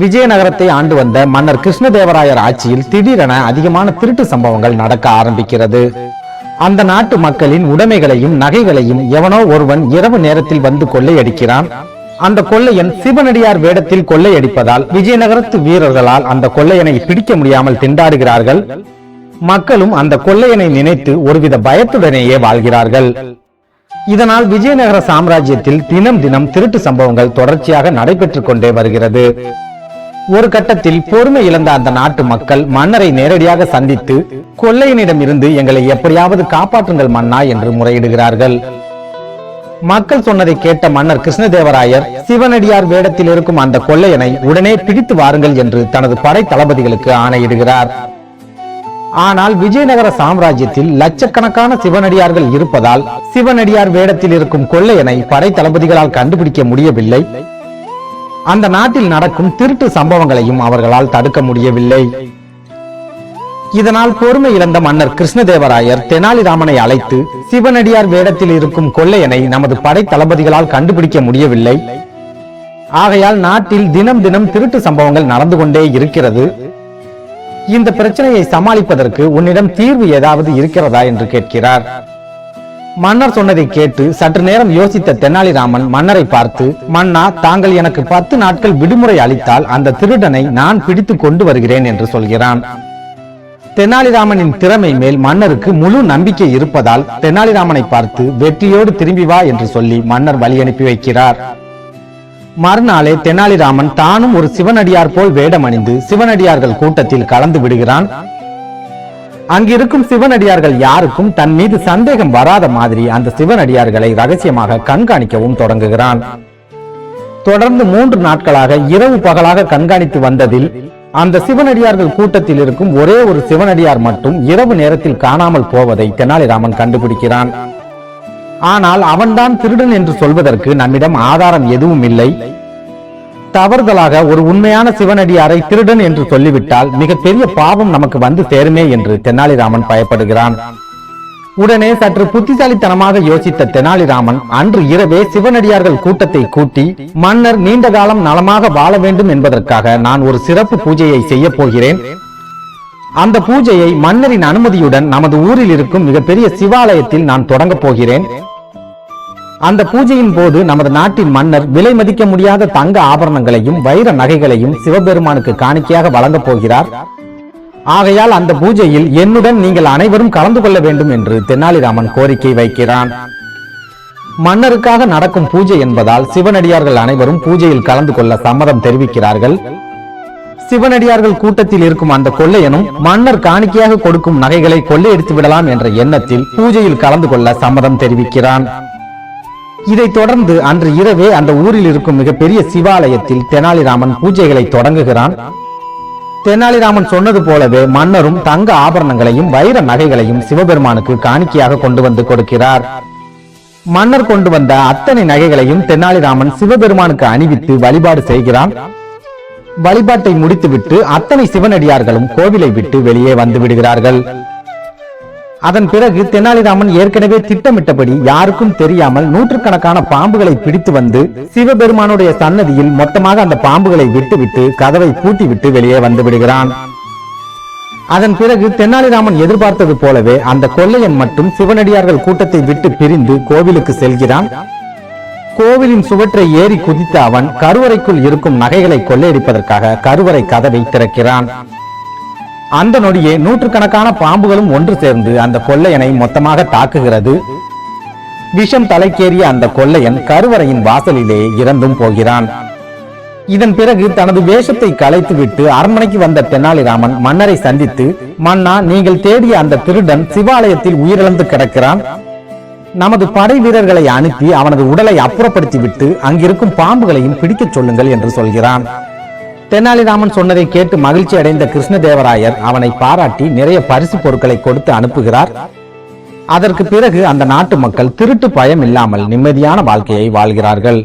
விஜயநகரத்தை ஆண்டு வந்த மன்னர் கிருஷ்ணதேவராயர் ஆட்சியில் திடீரென அதிகமான திருட்டு சம்பவங்கள் நடக்க ஆரம்பிக்கிறது. அந்த நாட்டு மக்களின் உடைமைகளையும் நகைகளையும் எவனோ ஒருவன் இரவு நேரத்தில் வந்து கொள்ளையடிக்கிறான். அந்த கொள்ளையன் சிவனடியார் வேடத்தில் கொள்ளையடிப்பதால் விஜயநகரத்து வீரர்களால் அந்த கொள்ளையனை பிடிக்க முடியாமல் திண்டாடுகிறார்கள். மக்களும் அந்த கொள்ளையனை நினைத்து ஒருவித பயத்துடனேயே வாழ்கிறார்கள். இதனால் விஜயநகர சாம்ராஜ்யத்தில் தினம் தினம் திருட்டு சம்பவங்கள் தொடர்ச்சியாக நடைபெற்றுக் கொண்டே வருகிறது. ஒரு கட்டத்தில் பொறுமை இழந்த அந்த நாட்டு மக்கள் மன்னரை நேரடியாக சந்தித்து கொள்ளையனிடம் இருந்து எங்களை எப்படியாவது காப்பாற்றுங்கள் மன்னா என்று முறையிடுகிறார்கள். மக்கள் சொன்னதை கேட்ட மன்னர் கிருஷ்ணதேவராயர் சிவனடியார் வேடத்தில் இருக்கும் அந்த கொள்ளையனை உடனே பிடித்து வாருங்கள் என்று தனது படை தளபதிகளுக்கு ஆணையிடுகிறார். ஆனால் விஜயநகர சாம்ராஜ்யத்தில் லட்சக்கணக்கான சிவனடியார்கள் இருப்பதால் சிவனடியார் வேடத்தில் இருக்கும் கொள்ளையனை படை தளபதிகளால் கண்டுபிடிக்க முடியவில்லை. அந்த நாட்டில் நடக்கும் திருட்டு சம்பவங்களையும் அவர்களால் தடுக்க முடியவில்லை. இதனால் பொறுமை இழந்த மன்னர் கிருஷ்ணதேவராயர் தெனாலிராமனை அழைத்து சிவனடியார் வேடத்தில் இருக்கும் கொள்ளையனை நமது படை தளபதிகளால் கண்டுபிடிக்க முடியவில்லை. ஆகையால் நாட்டில் தினம் தினம் திருட்டு சம்பவங்கள் நடந்து கொண்டே இருக்கிறது. இந்த பிரச்சனையை சமாளிப்பதற்கு உன்னிடம் தீர்வு ஏதாவது இருக்கிறதா என்று கேட்கிறார். மன்னர் சொன்னதை கேட்டு சற்று நேரம் யோசித்த தெனாலிராமன் மன்னரை பார்த்து மன்னா தாங்கள் எனக்கு பத்து நாட்கள் விடுமுறை அளித்தால் அந்த திருடனை நான் பிடித்து கொண்டு வருகிறேன் என்று சொல்கிறான். தெனாலிராமனின் திறமை மேல் மன்னருக்கு முழு நம்பிக்கை இருப்பதால் தெனாலிராமனை பார்த்து வெற்றியோடு திரும்பி வா என்று சொல்லி மன்னர் வழி அனுப்பி வைக்கிறார். மறுநாளே தெனாலிராமன் தானும் ஒரு சிவனடியார் போல் வேடமணிந்து சிவனடியார்கள் கூட்டத்தில் கலந்து விடுகிறான். அங்கிருக்கும் சிவனடியார்கள் யாருக்கும் தன் மீது சந்தேகம் வராத மாதிரி அந்த சிவனடியார்களை ரகசியமாக கண்காணிக்கவும் தொடங்குகிறான். தொடர்ந்து மூன்று நாட்களாக இரவு பகலாக கண்காணித்து வந்ததில் அந்த சிவனடியார்கள் கூட்டத்தில் இருக்கும் ஒரே ஒரு சிவனடியார் மட்டும் இரவு நேரத்தில் காணாமல் போவதை தெனாலிராமன் கண்டுபிடிக்கிறான். ஆனால் அவன்தான் திருடன் என்று சொல்வதற்கு நம்மிடம் ஆதாரம் எதுவும் இல்லை. தவறுதலாக ஒரு உண்மையான சிவனடியாரை திருடன் என்று சொல்லிவிட்டால் மிகப்பெரிய பாவம் நமக்கு வந்து சேருமே என்று தெனாலிராமன் பயப்படுகிறான். உடனே சற்று புத்திசாலித்தனமாக யோசித்த தெனாலிராமன் அன்று இரவே சிவனடியார்கள் கூட்டத்தை கூட்டி மன்னர் நீண்ட காலம் நலமாக வாழ வேண்டும் என்பதற்காக நான் ஒரு சிறப்பு பூஜையை செய்ய போகிறேன். அந்த பூஜையை மன்னரின் அனுமதியுடன் நமது ஊரில் இருக்கும் மிகப்பெரிய சிவாலயத்தில் நான் தொடங்கப் போகிறேன். அந்த பூஜையின் போது நமது நாட்டின் மன்னர் விலை மதிக்க முடியாத தங்க ஆபரணங்களையும் வைர நகைகளையும் சிவபெருமானுக்கு காணிக்கையாக வழங்கப் போகிறார். ஆகையால் அந்த பூஜையில் என்னுடன் நீங்கள் அனைவரும் கலந்து கொள்ள வேண்டும் என்று தெனாலிராமன் கோரிக்கை வைக்கிறான். மன்னருக்காக நடக்கும் பூஜை என்பதால் சிவனடியார்கள் அனைவரும் பூஜையில் கலந்து கொள்ள சம்மதம் தெரிவிக்கிறார்கள். சிவனடியார்கள் கூட்டத்தில் இருக்கும் அந்த கொள்ளையனும் மன்னர் காணிக்கையாக கொடுக்கும் நகைகளை கொள்ளையடித்து விடலாம் என்ற எண்ணத்தில் பூஜையில் கலந்து கொள்ள சம்மதம் தெரிவிக்கிறான். இதைத் தொடர்ந்து அன்று இரவே அந்த ஊரில் இருக்கும் மிகப்பெரிய சிவாலயத்தில் தெனாலிராமன் பூஜைகளை தொடங்குகிறான். தெனாலிராமன் சொன்னது போலவே மன்னரும் தங்க ஆபரணங்களையும் வைர நகைகளையும் சிவபெருமானுக்கு காணிக்கையாக கொண்டு வந்து கொடுக்கிறார். மன்னர் கொண்டு வந்த அத்தனை நகைகளையும் தெனாலிராமன் சிவபெருமானுக்கு அணிவித்து வழிபாடு செய்கிறான். வழிபாட்டை முடித்துவிட்டு அத்தனை சிவனடியார்களும் கோவிலை விட்டு வெளியே வந்து விடுகிறார்கள். அதன் பிறகு தெனாலிராமன் ஏற்கனவே திட்டமிட்டபடி யாருக்கும் தெரியாமல் நூற்றுக்கணக்கான பாம்புகளை பிடித்து வந்து சிவபெருமானுடைய சன்னதியில் மொத்தமாக அந்த பாம்புகளை விட்டுவிட்டு கதவை பூட்டிவிட்டு வெளியே வந்து விடுகிறான். அதன் பிறகு தெனாலிராமன் எதிர்பார்த்தது போலவே அந்த கொள்ளையன் மட்டும் சிவனடியார்கள் கூட்டத்தை விட்டு பிரிந்து கோவிலுக்கு செல்கிறான். கோவிலின் சுவற்றை ஏறி குதித்த அவன் கருவறைக்குள் இருக்கும் நகைகளை கொள்ளையடிப்பதற்காக கருவறை கதவை திறக்கிறான். அந்த நொடியே நூற்றுக்கணக்கான பாம்புகளும் ஒன்று சேர்ந்து அந்த கொள்ளையனை மொத்தமாக தாக்குகிறது. விஷம் தலைக்கேறிய அந்த கொள்ளையன் கருவறையின் வாசலிலே இறந்தும் போகிறான். இதன் பிறகு தனது வேஷத்தை களைத்துவிட்டு அரண்மனைக்கு வந்த தெனாலிராமன் மன்னரை சந்தித்து மன்னா நீங்கள் தேடிய அந்த திருடன் சிவாலயத்தில் உயிரிழந்து கிடக்கிறான். நமது படை வீரர்களை அனுப்பி அவனது உடலை அப்புறப்படுத்திவிட்டு அங்கிருக்கும் பாம்புகளையும் பிடிக்கச் சொல்லுங்கள் என்று சொல்கிறான். தெனாலிராமன் சொன்னதை கேட்டு மகிழ்ச்சி அடைந்த கிருஷ்ணதேவராயர் அவனை பாராட்டி நிறைய பரிசு பொருட்களை கொடுத்து அனுப்புகிறார். அதற்கு பிறகு அந்த நாட்டு மக்கள் திருட்டு பயம் இல்லாமல் நிம்மதியான வாழ்க்கையை வாழ்கிறார்கள்.